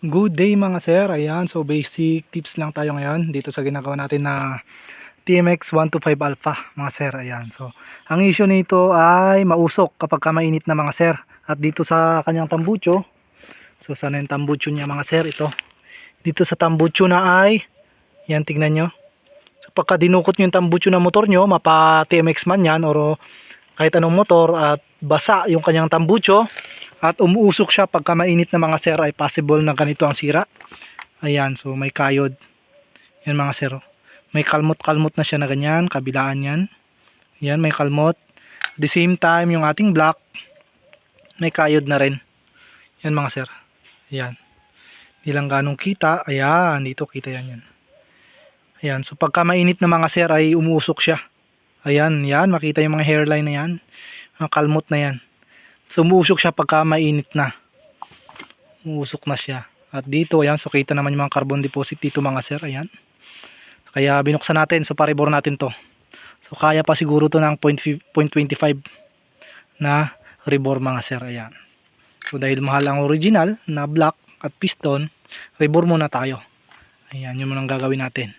Good day mga sir. Ayan, so basic tips lang tayo ngayon dito sa ginagawa natin na TMX 125 Alpha mga sir. Ayan, so ang issue nito ay mausok kapag ka mainit na mga sir. At dito sa kanyang tambucho, so sana yung tambucho niya mga sir ito. Dito sa tambucho na ay, yan tignan nyo. So pagka dinukot nyo yung tambucho na motor nyo, mapa TMX man yan or kahit anong motor at basa yung kanyang tambucho at umuusok siya pagka mainit na mga sir ay possible na ganito ang sira. Ayan so may kayod. Yan mga sir may kalmot kalmot na siya na ganyan kabilaan yan. Yan may kalmot. The same time yung ating block may kayod na rin. Yan mga sir. Ayan. Hindi lang ganong kita. Ayan dito kita yan yan. Ayan so pagka mainit na mga sir ay umuusok siya. Ayan yan makita yung mga hairline na yan. Mga kalmot na yan Sumusok siya pagka mainit na. Umusok na siya. At dito, ayan, so kita naman yung mga carbon deposit dito mga sir, ayan. Kaya binuksan natin, so paribor natin to. So kaya pa siguro to ng 0.25 na rebor mga sir, ayan. So dahil mahal ang original na block at piston, rebor muna tayo. Ayan, yun muna ang gagawin natin.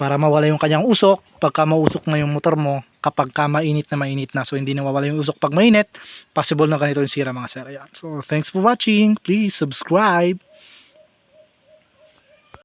Para mawala yung kanyang usok, pagka mausok na yung motor mo, kapag ka mainit na mainit na. So hindi nawawala yung usok pag mainit, possible na ganito yung sira mga sir. Ayan. So thanks for watching. Please subscribe.